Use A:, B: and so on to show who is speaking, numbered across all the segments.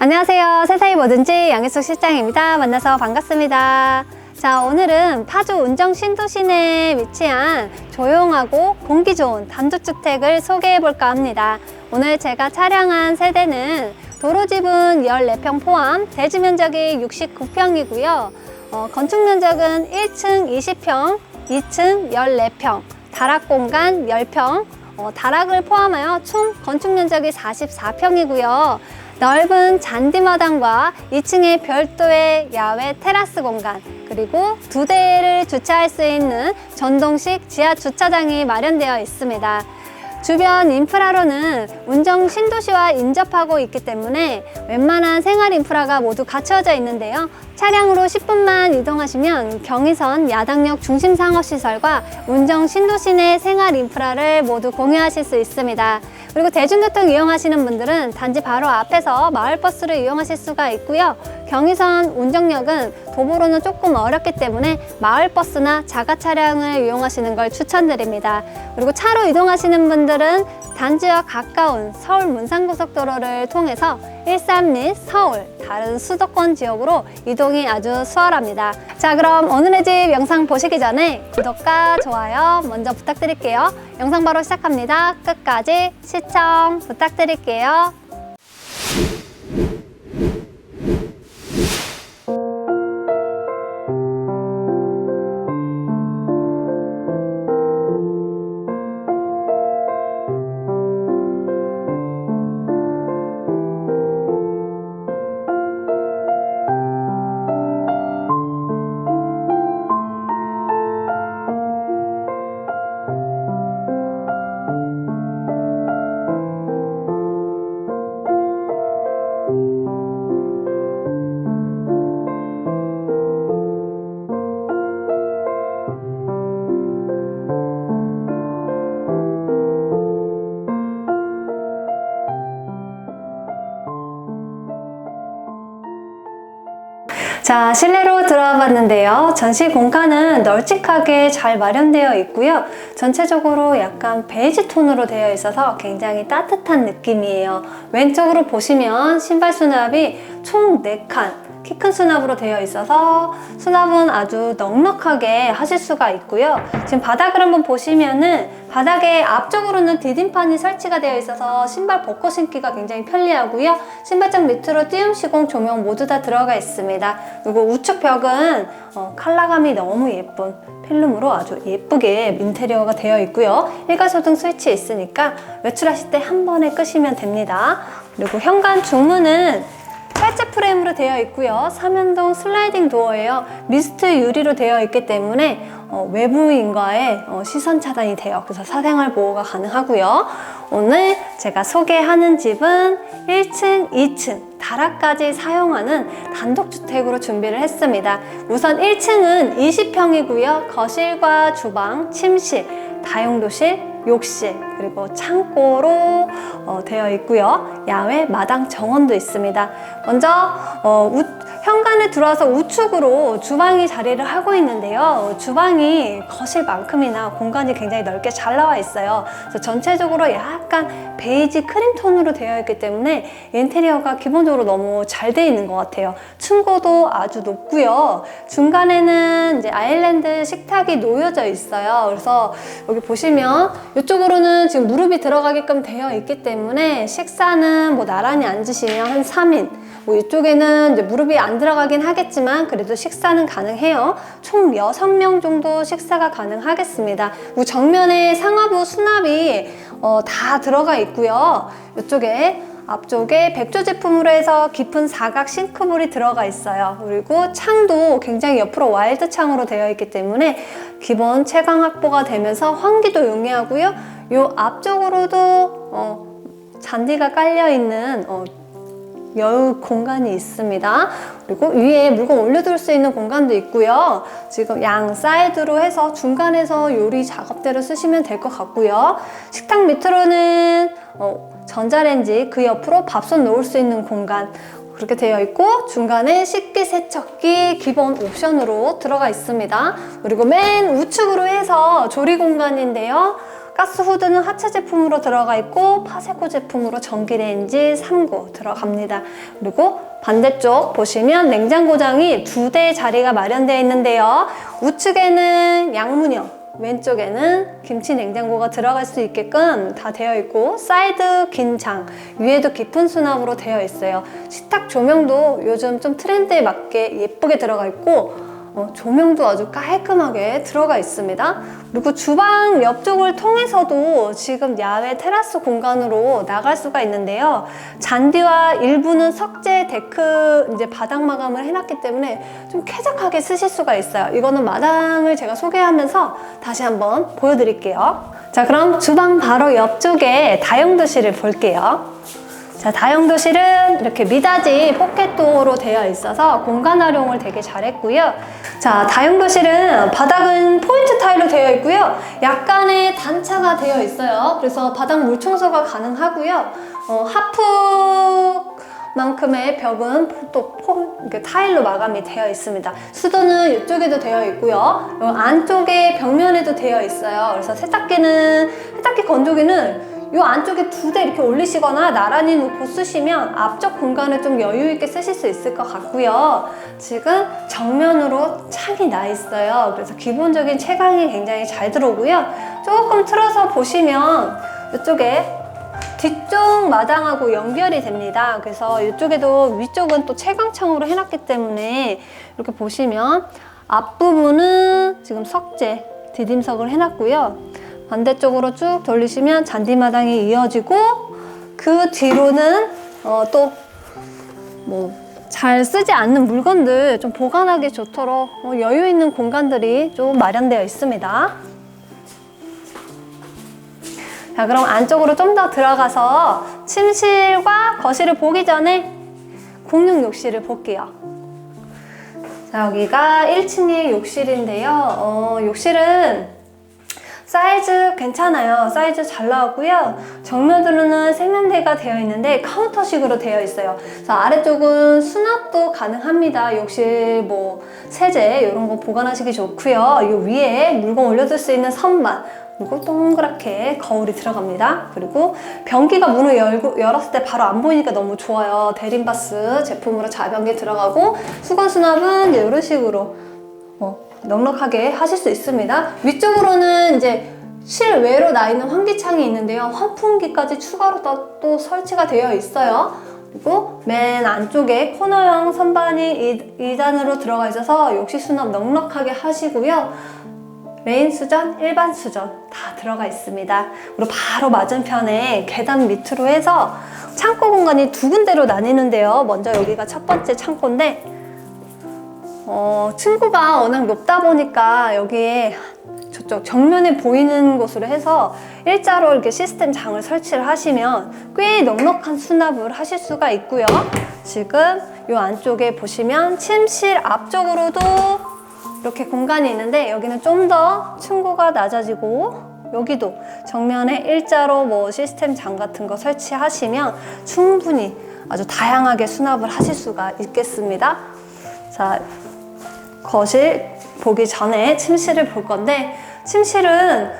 A: 안녕하세요. 세상이 뭐든지 양혜숙 실장입니다. 만나서 반갑습니다. 자, 오늘은 파주 운정 신도시 내에 위치한 조용하고 공기 좋은 단독주택을 소개해 볼까 합니다. 오늘 제가 촬영한 세대는 도로 지분 14평 포함, 대지 면적이 69평이고요. 어, 건축 면적은 1층 20평, 2층 14평, 다락 공간 10평, 어, 다락을 포함하여 총 건축 면적이 44평이고요. 넓은 잔디마당과 2층에 별도의 야외 테라스 공간, 그리고 두 대를 주차할 수 있는 전동식 지하 주차장이 마련되어 있습니다. 주변 인프라로는 운정 신도시와 인접하고 있기 때문에 웬만한 생활 인프라가 모두 갖춰져 있는데요. 차량으로 10분만 이동하시면 경의선 야당역 중심 상업시설과 운정 신도시 내 생활 인프라를 모두 공유하실 수 있습니다. 그리고 대중교통 이용하시는 분들은 단지 바로 앞에서 마을버스를 이용하실 수가 있고요. 경의선 운정역은 도보로는 조금 어렵기 때문에 마을버스나 자가 차량을 이용하시는 걸 추천드립니다. 그리고 차로 이동하시는 분들은 단지와 가까운 서울 문산고속도로를 통해서 일산 및 서울, 다른 수도권 지역으로 이동이 아주 수월합니다. 자, 그럼 오늘의 집 영상 보시기 전에 구독과 좋아요 먼저 부탁드릴게요. 영상 바로 시작합니다. 끝까지 시청 부탁드릴게요. 들어와 봤는데요. 전시 공간은 널찍하게 잘 마련되어 있고요. 전체적으로 약간 베이지 톤으로 되어 있어서 굉장히 따뜻한 느낌이에요. 왼쪽으로 보시면 신발 수납이 총 4칸. 키 큰 수납으로 되어 있어서 수납은 아주 넉넉하게 하실 수가 있고요. 지금 바닥을 한번 보시면은 바닥에 앞쪽으로는 디딤판이 설치가 되어 있어서 신발 벗고 신기가 굉장히 편리하고요. 신발장 밑으로 띄움 시공 조명 모두 다 들어가 있습니다. 그리고 우측 벽은 어, 컬러감이 너무 예쁜 필름으로 아주 예쁘게 인테리어가 되어 있고요. 일가소등 스위치 있으니까 외출하실 때 한 번에 끄시면 됩니다. 그리고 현관 중문은 팔째 프레임으로 되어 있고요. 삼연동 슬라이딩 도어예요. 미스트 유리로 되어 있기 때문에 어, 외부인과의 어, 시선 차단이 돼요. 그래서 사생활 보호가 가능하고요. 오늘 제가 소개하는 집은 1층, 2층, 다락까지 사용하는 단독주택으로 준비를 했습니다. 우선 1층은 20평이고요. 거실과 주방, 침실, 다용도실, 욕실 그리고 창고로 어, 되어 있고요. 야외 마당 정원도 있습니다. 먼저 어, 우, 현관에 들어와서 우측으로 주방이 자리를 하고 있는데요. 주방이 거실만큼이나 공간이 굉장히 넓게 잘 나와 있어요. 그래서 전체적으로 약간 베이지 크림 톤으로 되어 있기 때문에 인테리어가 기본적으로 너무 잘돼 있는 것 같아요. 층고도 아주 높고요. 중간에는 이제 아일랜드 식탁이 놓여져 있어요. 그래서 여기 보시면 이쪽으로는 지금 무릎이 들어가게끔 되어 있기 때문에 식사는 뭐 나란히 앉으시면 한 3인 뭐 이쪽에는 이제 무릎이 안 들어 가긴 하겠지만 그래도 식사는 가능해요. 총 6명 정도 식사가 가능하겠습니다. 정면에 상하부 수납이 어, 다 들어가 있고요. 이쪽에 앞쪽에 백조 제품으로 해서 깊은 사각 싱크볼이 들어가 있어요. 그리고 창도 굉장히 옆으로 와일드 창으로 되어 있기 때문에 기본 채광 확보가 되면서 환기도 용이하고요. 요 앞쪽으로도 어, 잔디가 깔려 있는 어, 여유 공간이 있습니다. 그리고 위에 물건 올려둘 수 있는 공간도 있고요. 지금 양 사이드로 해서 중간에서 요리 작업대로 쓰시면 될 것 같고요. 식탁 밑으로는 어, 전자레인지 그 옆으로 밥솥 놓을 수 있는 공간 그렇게 되어 있고 중간에 식기 세척기 기본 옵션으로 들어가 있습니다. 그리고 맨 우측으로 해서 조리 공간인데요. 가스 후드는 하체 제품으로 들어가 있고 파세코 제품으로 전기레인지 3구 들어갑니다. 그리고 반대쪽 보시면 냉장고장이 두 대의 자리가 마련되어 있는데요. 우측에는 양문형, 왼쪽에는 김치 냉장고가 들어갈 수 있게끔 다 되어 있고 사이드 긴 장, 위에도 깊은 수납으로 되어 있어요. 식탁 조명도 요즘 좀 트렌드에 맞게 예쁘게 들어가 있고 어, 조명도 아주 깔끔하게 들어가 있습니다. 그리고 주방 옆쪽을 통해서도 지금 야외 테라스 공간으로 나갈 수가 있는데요. 잔디와 일부는 석재 데크 이제 바닥 마감을 해놨기 때문에 좀 쾌적하게 쓰실 수가 있어요. 이거는 마당을 제가 소개하면서 다시 한번 보여드릴게요. 자, 그럼 주방 바로 옆쪽에 다용도실을 볼게요. 자, 다용도실은 이렇게 미닫이 포켓도어로 되어 있어서 공간 활용을 되게 잘했고요. 자, 다용도실은 바닥은 포인트 타일로 되어 있고요. 약간의 단차가 되어 있어요. 그래서 바닥 물 청소가 가능하고요. 어, 하프 만큼의 벽은 또 포, 이렇게 타일로 마감이 되어 있습니다. 수도는 이쪽에도 되어 있고요. 요 안쪽에 벽면에도 되어 있어요. 그래서 세탁기는 세탁기 건조기는 이 안쪽에 두 대 이렇게 올리시거나 나란히 놓고 쓰시면 앞쪽 공간을 좀 여유 있게 쓰실 수 있을 것 같고요. 지금 정면으로 창이 나 있어요. 그래서 기본적인 채광이 굉장히 잘 들어오고요. 조금 틀어서 보시면 이쪽에 뒤쪽 마당하고 연결이 됩니다. 그래서 이쪽에도 위쪽은 또 채광창으로 해놨기 때문에 이렇게 보시면 앞부분은 지금 석재 디딤석을 해놨고요. 반대쪽으로 쭉 돌리시면 잔디마당이 이어지고 그 뒤로는 어, 또뭐 잘 쓰지 않는 물건들 좀 보관하기 좋도록 어, 여유 있는 공간들이 좀 마련되어 있습니다. 자, 그럼 안쪽으로 좀 더 들어가서 침실과 거실을 보기 전에 공용 욕실을 볼게요. 자, 여기가 1층의 욕실인데요. 어, 욕실은 사이즈 괜찮아요. 사이즈 잘 나왔고요. 정면으로는 세면대가 되어 있는데 카운터식으로 되어 있어요. 그래서 아래쪽은 수납도 가능합니다. 욕실 뭐 세제 이런 거 보관하시기 좋고요. 이 위에 물건 올려둘 수 있는 선반 그리고 동그랗게 거울이 들어갑니다. 그리고 변기가 문을 열고, 열었을 때 바로 안 보이니까 너무 좋아요. 대림바스 제품으로 자변기 들어가고 수건 수납은 이런 식으로 어, 넉넉하게 하실 수 있습니다. 위쪽으로는 이제 실외로 나 있는 환기창이 있는데요. 환풍기까지 추가로 또, 또 설치가 되어 있어요. 그리고 맨 안쪽에 코너형 선반이 2단으로 들어가 있어서 욕실 수납 넉넉하게 하시고요. 메인 수전, 일반 수전 다 들어가 있습니다. 그리고 바로 맞은편에 계단 밑으로 해서 창고 공간이 두 군데로 나뉘는데요. 먼저 여기가 첫 번째 창고인데 어, 층고가 워낙 높다 보니까 여기에 저쪽 정면에 보이는 곳으로 해서 일자로 이렇게 시스템 장을 설치를 하시면 꽤 넉넉한 수납을 하실 수가 있고요. 지금 이 안쪽에 보시면 침실 앞쪽으로도 이렇게 공간이 있는데 여기는 좀 더 층고가 낮아지고 여기도 정면에 일자로 뭐 시스템 장 같은 거 설치하시면 충분히 아주 다양하게 수납을 하실 수가 있겠습니다. 자, 거실 보기 전에 침실을 볼 건데 침실은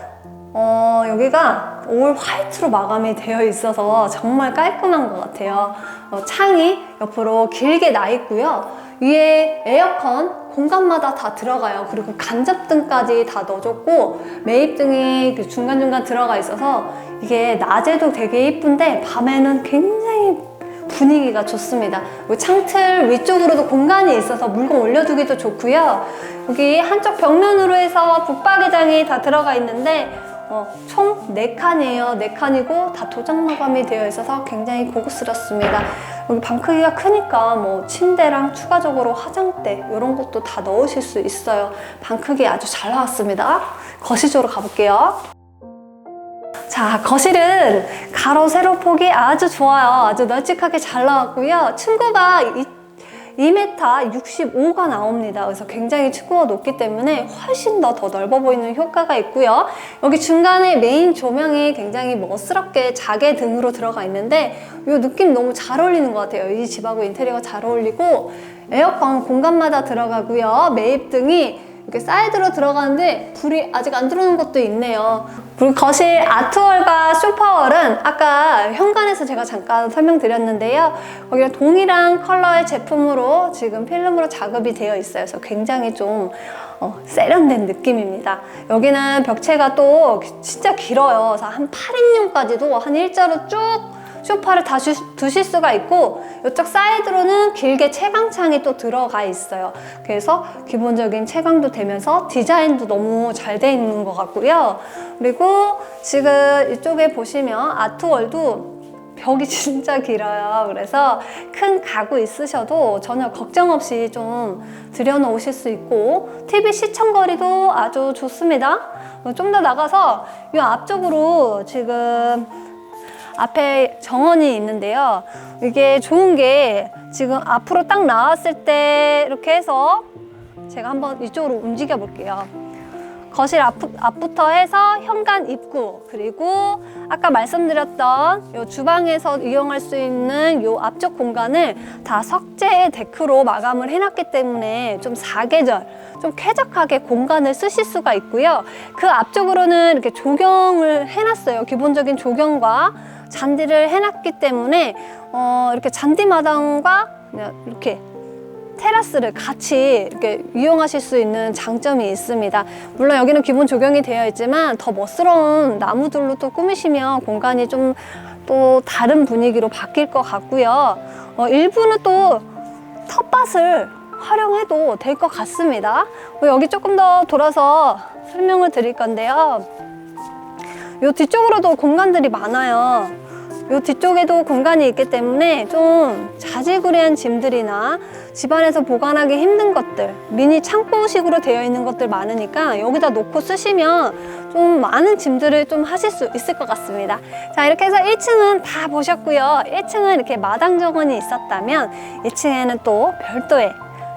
A: 어, 여기가 올 화이트로 마감이 되어 있어서 정말 깔끔한 것 같아요. 어, 창이 옆으로 길게 나 있고요. 위에 에어컨 공간마다 다 들어가요. 그리고 간접등까지 다 넣어줬고 매입등이 그 중간중간 들어가 있어서 이게 낮에도 되게 예쁜데 밤에는 굉장히 분위기가 좋습니다. 여기 창틀 위쪽으로도 공간이 있어서 물건 올려두기도 좋고요. 여기 한쪽 벽면으로 해서 붙박이장이 다 들어가 있는데 어, 총 4칸이에요. 4칸이고 다 도장 마감이 되어 있어서 굉장히 고급스럽습니다. 여기 방 크기가 크니까 뭐 침대랑 추가적으로 화장대 이런 것도 다 넣으실 수 있어요. 방 크기 아주 잘 나왔습니다. 거실 쪽으로 가볼게요. 자, 거실은 가로 세로 폭이 아주 좋아요. 아주 널찍하게 잘 나왔고요. 층고가 2m 65가 나옵니다. 그래서 굉장히 층고가 높기 때문에 훨씬 더 더 넓어 보이는 효과가 있고요. 여기 중간에 메인 조명이 굉장히 멋스럽게 자개 등으로 들어가 있는데 이 느낌 너무 잘 어울리는 것 같아요. 이 집하고 인테리어가 잘 어울리고 에어컨 공간마다 들어가고요. 매입등이 이렇게 사이드로 들어가는데 불이 아직 안 들어오는 것도 있네요. 그리고 거실 아트월과 쇼파월은 아까 현관에서 제가 잠깐 설명드렸는데요. 거기는 동일한 컬러의 제품으로 지금 필름으로 작업이 되어 있어요. 그래서 굉장히 좀 어, 세련된 느낌입니다. 여기는 벽체가 또 진짜 길어요. 그래서 한 8인용까지도 한 일자로 쭉 소파를 다 주- 두실 수가 있고 이쪽 사이드로는 길게 채광창이 또 들어가 있어요. 그래서 기본적인 채광도 되면서 디자인도 너무 잘 돼 있는 것 같고요. 그리고 지금 이쪽에 보시면 아트월도 벽이 진짜 길어요. 그래서 큰 가구 있으셔도 전혀 걱정 없이 좀 들여놓으실 수 있고 TV 시청거리도 아주 좋습니다. 좀 더 나가서 이 앞쪽으로 지금 앞에 정원이 있는데요. 이게 좋은 게 지금 앞으로 딱 나왔을 때 이렇게 해서 제가 한번 이쪽으로 움직여 볼게요. 거실 앞, 앞부터 해서 현관 입구 그리고 아까 말씀드렸던 요 주방에서 이용할 수 있는 요 앞쪽 공간을 다 석재의 데크로 마감을 해놨기 때문에 좀 사계절 좀 쾌적하게 공간을 쓰실 수가 있고요 그 앞쪽으로는 이렇게 조경을 해놨어요 기본적인 조경과 잔디를 해놨기 때문에 어, 이렇게 잔디 마당과 그냥 이렇게 테라스를 같이 이렇게 이용하실 수 있는 장점이 있습니다. 물론 여기는 기본 조경이 되어 있지만 더 멋스러운 나무들로 또 꾸미시면 공간이 좀 또 다른 분위기로 바뀔 것 같고요. 어, 일부는 또 텃밭을 활용해도 될 것 같습니다. 어, 여기 조금 더 돌아서 설명을 드릴 건데요. 요 뒤쪽으로도 공간들이 많아요. 요 뒤쪽에도 공간이 있기 때문에 좀 자질구레한 짐들이나 집안에서 보관하기 힘든 것들, 미니 창고식으로 되어 있는 것들 많으니까 여기다 놓고 쓰시면 좀 많은 짐들을 좀 하실 수 있을 것 같습니다. 자, 이렇게 해서 1층은 다 보셨고요. 1층은 이렇게 마당 정원이 있었다면 2층에는 또 별도의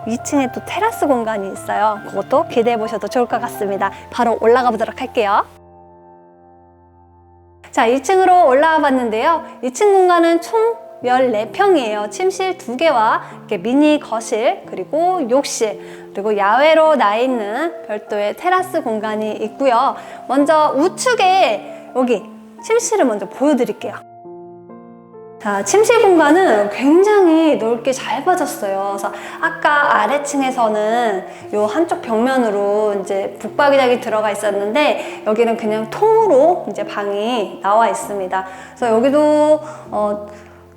A: 2층에 또 테라스 공간이 있어요. 그것도 기대해 보셔도 좋을 것 같습니다. 바로 올라가 보도록 할게요. 자, 2층으로 올라와 봤는데요. 2층 공간은 총 14평이에요. 침실 2개와 이렇게 미니 거실, 그리고 욕실, 그리고 야외로 나 있는 별도의 테라스 공간이 있고요. 먼저 우측에 여기 침실을 먼저 보여드릴게요. 자, 침실 공간은 굉장히 넓게 잘 빠졌어요. 그래서 아까 아래층에서는 요 한쪽 벽면으로 이제 북박이장이 들어가 있었는데 여기는 그냥 통으로 이제 방이 나와 있습니다. 그래서 여기도 어,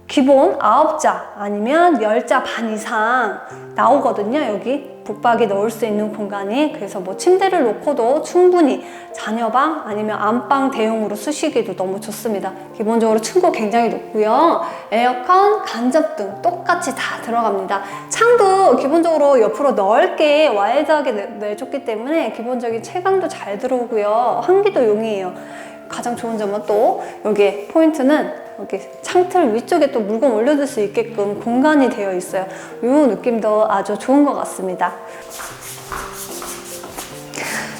A: 기본 9자 아니면 10자 반 이상 나오거든요. 여기 북박이 넣을 수 있는 공간이 그래서 뭐 침대를 놓고도 충분히 자녀방 아니면 안방 대용으로 쓰시기도 너무 좋습니다. 기본적으로 층고 굉장히 높고요. 에어컨, 간접등 똑같이 다 들어갑니다. 창도 기본적으로 옆으로 넓게 와이드하게 내- 내줬기 때문에 기본적인 채광도 잘 들어오고요. 환기도 용이에요. 가장 좋은 점은 또 여기 포인트는 여기 창틀 위쪽에 또 물건 올려둘 수 있게끔 공간이 되어 있어요. 이 느낌도 아주 좋은 것 같습니다.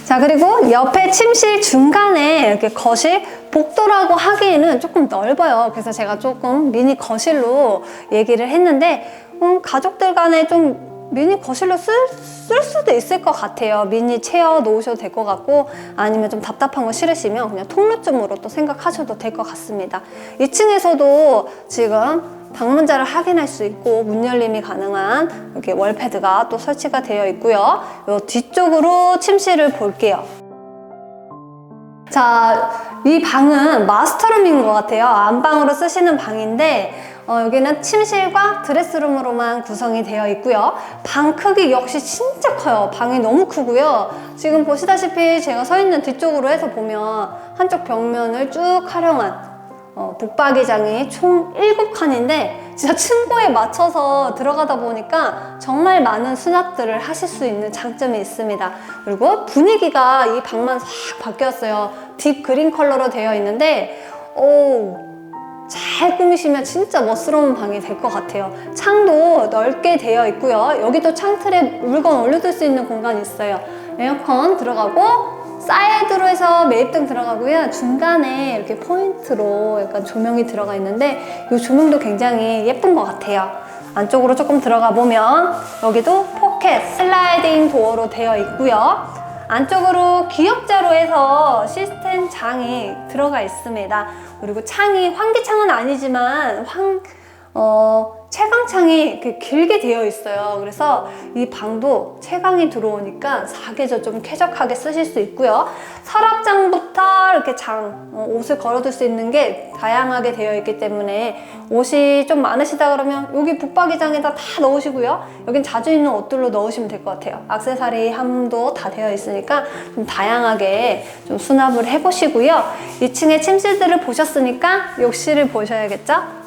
A: 자 그리고 옆에 침실 중간에 이렇게 거실 복도라고 하기에는 조금 넓어요. 그래서 제가 조금 미니 거실로 얘기를 했는데 음, 가족들 간에 좀 미니 거실로 쓸, 쓸 수도 있을 것 같아요. 미니 체어 놓으셔도 될 것 같고 아니면 좀 답답한 거 싫으시면 그냥 통로쯤으로 또 생각하셔도 될 것 같습니다. 2층에서도 지금 방문자를 확인할 수 있고 문 열림이 가능한 이렇게 월패드가 또 설치가 되어 있고요. 요 뒤쪽으로 침실을 볼게요. 자, 이 방은 마스터룸인 것 같아요. 안방으로 쓰시는 방인데, 어, 여기는 침실과 드레스룸으로만 구성이 되어 있고요. 방 크기 역시 진짜 커요. 방이 너무 크고요. 지금 보시다시피 제가 서 있는 뒤쪽으로 해서 보면 한쪽 벽면을 쭉 활용한 어, 북박이장이 총 7칸인데 진짜 층고에 맞춰서 들어가다 보니까 정말 많은 수납들을 하실 수 있는 장점이 있습니다. 그리고 분위기가 이 방만 싹 바뀌었어요. 딥 그린 컬러로 되어 있는데 오, 잘 꾸미시면 진짜 멋스러운 방이 될 것 같아요. 창도 넓게 되어 있고요. 여기도 창틀에 물건 올려둘 수 있는 공간이 있어요. 에어컨 들어가고 사이드로 해서 매입등 들어가고요. 중간에 이렇게 포인트로 약간 조명이 들어가 있는데 이 조명도 굉장히 예쁜 것 같아요. 안쪽으로 조금 들어가 보면 여기도 포켓 슬라이딩 도어로 되어 있고요. 안쪽으로 기역자로 해서 시스템 장이 들어가 있습니다. 그리고 창이 환기창은 아니지만 환, 어, 채광창이 이렇게 길게 되어 있어요. 그래서 이 방도 채광이 들어오니까 사계절 좀 쾌적하게 쓰실 수 있고요. 서랍장부터 이렇게 장, 어, 옷을 걸어둘 수 있는 게 다양하게 되어 있기 때문에 옷이 좀 많으시다 그러면 여기 붙박이장에다 다 넣으시고요. 여긴 자주 입는 옷들로 넣으시면 될 것 같아요. 악세사리 함도 다 되어 있으니까 좀 다양하게 좀 수납을 해보시고요. 2층에 침실들을 보셨으니까 욕실을 보셔야겠죠?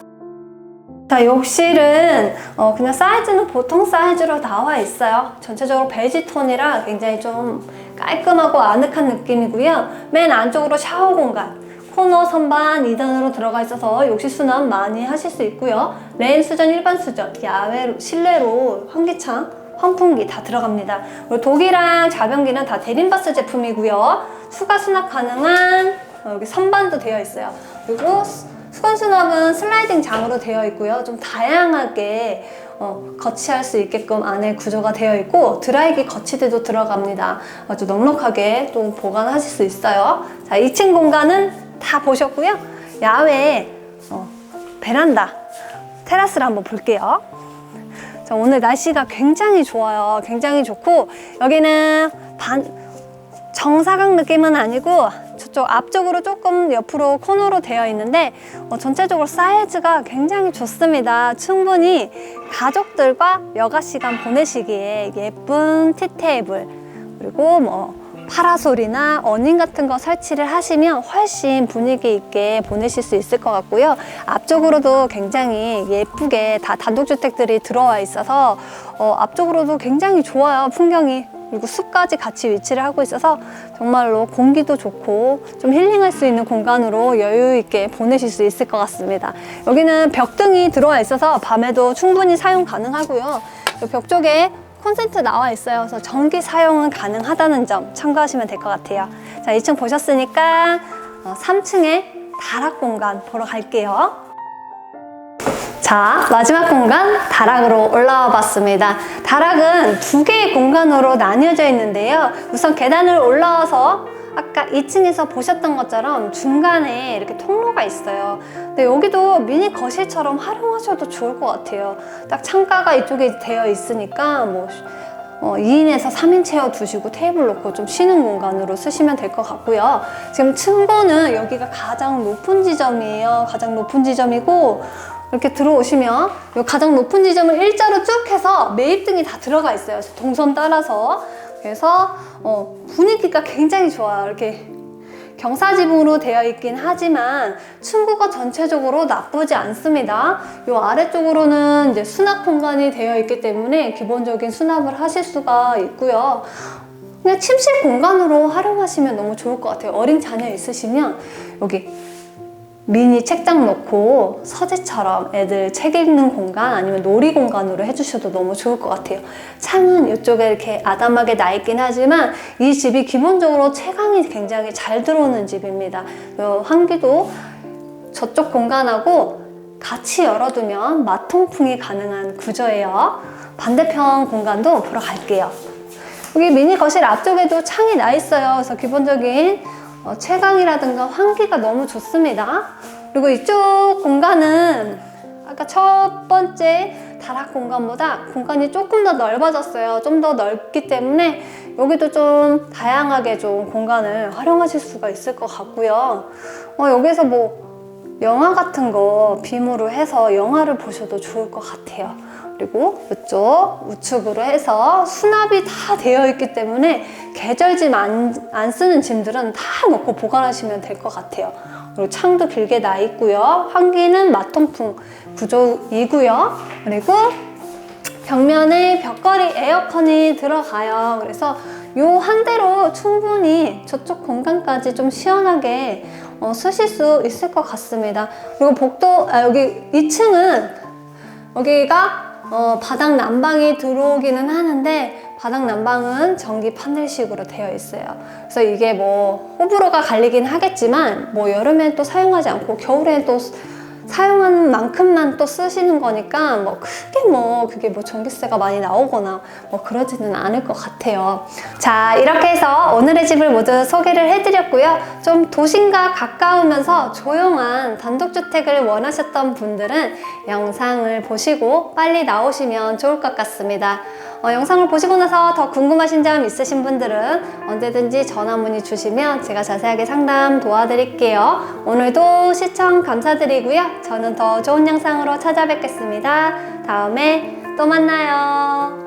A: 자, 욕실은 어, 그냥 사이즈는 보통 사이즈로 나와 있어요. 전체적으로 베이지 톤이라 굉장히 좀 깔끔하고 아늑한 느낌이고요. 맨 안쪽으로 샤워 공간. 코너 선반 2단으로 들어가 있어서 욕실 수납 많이 하실 수 있고요. 레인 수전, 일반 수전, 야외로, 실내로 환기창, 환풍기 다 들어갑니다. 그리고 독이랑 자변기는 다 대림바스 제품이고요. 수가 수납 가능한 어, 여기 선반도 되어 있어요. 그리고 수- 수건 수납은 슬라이딩 장으로 되어 있고요. 좀 다양하게 어, 거치할 수 있게끔 안에 구조가 되어 있고 드라이기 거치대도 들어갑니다. 아주 넉넉하게 또 보관하실 수 있어요. 자, 2층 공간은 다 보셨고요. 야외 어, 베란다 테라스를 한번 볼게요. 자, 오늘 날씨가 굉장히 좋아요. 굉장히 좋고 여기는 반 정사각 느낌은 아니고 저 쪽 앞쪽으로 조금 옆으로 코너로 되어 있는데 어, 전체적으로 사이즈가 굉장히 좋습니다. 충분히 가족들과 여가 시간 보내시기에 예쁜 티테이블 그리고 뭐 파라솔이나 어닝 같은 거 설치를 하시면 훨씬 분위기 있게 보내실 수 있을 것 같고요. 앞쪽으로도 굉장히 예쁘게 다 단독주택들이 들어와 있어서 어, 앞쪽으로도 굉장히 좋아요. 풍경이. 그리고 숲까지 같이 위치를 하고 있어서 정말로 공기도 좋고 좀 힐링할 수 있는 공간으로 여유 있게 보내실 수 있을 것 같습니다. 여기는 벽등이 들어와 있어서 밤에도 충분히 사용 가능하고요. 이벽 쪽에 콘센트 나와 있어요. 그래서 전기 사용은 가능하다는 점 참고하시면 될 것 같아요. 자, 2층 보셨으니까 3층에 다락 공간 보러 갈게요. 자, 마지막 공간 다락으로 올라와 봤습니다. 다락은 두 개의 공간으로 나뉘어져 있는데요. 우선 계단을 올라와서 아까 2층에서 보셨던 것처럼 중간에 이렇게 통로가 있어요. 근데 여기도 미니 거실처럼 활용하셔도 좋을 것 같아요. 딱 창가가 이쪽에 되어 있으니까 뭐 어, 2인에서 3인 체어 두시고 테이블 놓고 좀 쉬는 공간으로 쓰시면 될 것 같고요. 지금 층고는 여기가 가장 높은 지점이에요. 가장 높은 지점이고 이렇게 들어오시면 이 가장 높은 지점을 일자로 쭉 해서 매입등이 다 들어가 있어요. 동선 따라서. 그래서 어, 분위기가 굉장히 좋아요. 이렇게 경사지붕으로 되어 있긴 하지만 층고가 전체적으로 나쁘지 않습니다. 이 아래쪽으로는 이제 수납 공간이 되어 있기 때문에 기본적인 수납을 하실 수가 있고요. 그냥 침실 공간으로 활용하시면 너무 좋을 것 같아요. 어린 자녀 있으시면 여기 미니 책장 놓고 서재처럼 애들 책 읽는 공간 아니면 놀이 공간으로 해주셔도 너무 좋을 것 같아요. 창은 이쪽에 이렇게 아담하게 나 있긴 하지만 이 집이 기본적으로 채광이 굉장히 잘 들어오는 집입니다. 요 환기도 저쪽 공간하고 같이 열어두면 마통풍이 가능한 구조예요. 반대편 공간도 보러 갈게요. 여기 미니 거실 앞쪽에도 창이 나 있어요. 그래서 기본적인 어, 채광이라든가 환기가 너무 좋습니다. 그리고 이쪽 공간은 아까 첫 번째 다락 공간보다 공간이 조금 더 넓어졌어요. 좀 더 넓기 때문에 여기도 좀 다양하게 좀 공간을 활용하실 수가 있을 것 같고요. 어, 여기서 뭐 영화 같은 거 빔으로 해서 영화를 보셔도 좋을 것 같아요. 그리고 이쪽 우측으로 해서 수납이 다 되어 있기 때문에 계절짐 안, 안 쓰는 짐들은 다 넣고 보관하시면 될 것 같아요. 그리고 창도 길게 나 있고요. 환기는 마통풍 구조이고요. 그리고 벽면에 벽걸이 에어컨이 들어가요. 그래서 요 한 대로 충분히 저쪽 공간까지 좀 시원하게 어, 쓰실 수 있을 것 같습니다. 그리고 복도 아, 여기 2층은 여기가 어, 바닥 난방이 들어오기는 하는데 바닥 난방은 전기 파넬식으로 되어 있어요. 그래서 이게 뭐 호불호가 갈리긴 하겠지만 뭐 여름엔 또 사용하지 않고 겨울엔 또 사용하는 만큼만 또 쓰시는 거니까 뭐 크게 뭐 그게 뭐 전기세가 많이 나오거나 뭐 그러지는 않을 것 같아요. 자, 이렇게 해서 오늘의 집을 모두 소개를 해드렸고요. 좀 도심과 가까우면서 조용한 단독주택을 원하셨던 분들은 영상을 보시고 빨리 나오시면 좋을 것 같습니다. 어, 영상을 보시고 나서 더 궁금하신 점 있으신 분들은 언제든지 전화 문의 주시면 제가 자세하게 상담 도와드릴게요. 오늘도 시청 감사드리고요. 저는 더 좋은 영상으로 찾아뵙겠습니다. 다음에 또 만나요.